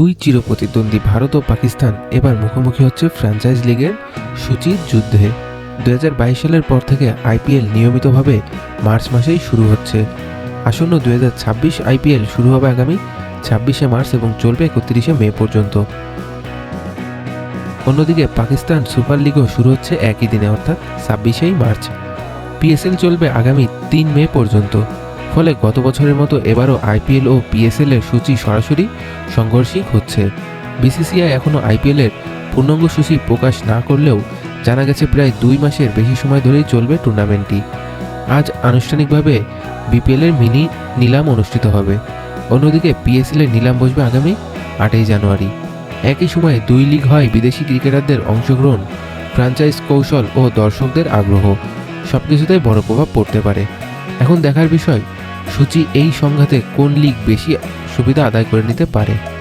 দুই চিরপ্রতিদ্বন্দ্বী ভারত ও পাকিস্তান এবার মুখোমুখি হচ্ছে ফ্র্যাঞ্চাইজ লিগের সূচির যুদ্ধে। দু হাজার বাইশ সালের পর থেকে আইপিএল নিয়মিতভাবে মার্চ মাসেই শুরু হচ্ছে। আসন্ন দুই হাজার ছাব্বিশ আইপিএল শুরু হবে আগামী ছাব্বিশে মার্চ এবং চলবে একত্রিশে মে পর্যন্ত। অন্যদিকে পাকিস্তান সুপার লিগও শুরু হচ্ছে একই দিনে, অর্থাৎ ছাব্বিশেই মার্চ। পিএসএল চলবে আগামী তিন মে পর্যন্ত। ফলে গত বছরের মতো এবারও আইপিএল ও পিএসএল এর সূচি সরাসরি সংঘর্ষিক হচ্ছে। বিসিসিআই এখনও আইপিএল এর পূর্ণাঙ্গ সূচি প্রকাশ না করলেও জানা গেছে প্রায় দুই মাসের বেশি সময় ধরেই চলবে টুর্নামেন্টটি। আজ আনুষ্ঠানিকভাবে বিপিএল এর মিনি নিলাম অনুষ্ঠিত হবে। অন্যদিকে পিএসএল এর নিলাম বসবে আগামী আটই জানুয়ারি। একই সময়ে দুই লিগ হয় বিদেশি ক্রিকেটারদের অংশগ্রহণ ফ্র্যাঞ্চাইজ কৌশল ও দর্শকদের আগ্রহ। সবকিছুতেই বড় প্রভাব পড়তে পারে। এখন দেখার বিষয় সূচি এই সংঘাতে কোন লিগ বেশি সুবিধা আদায় করে নিতে পারে?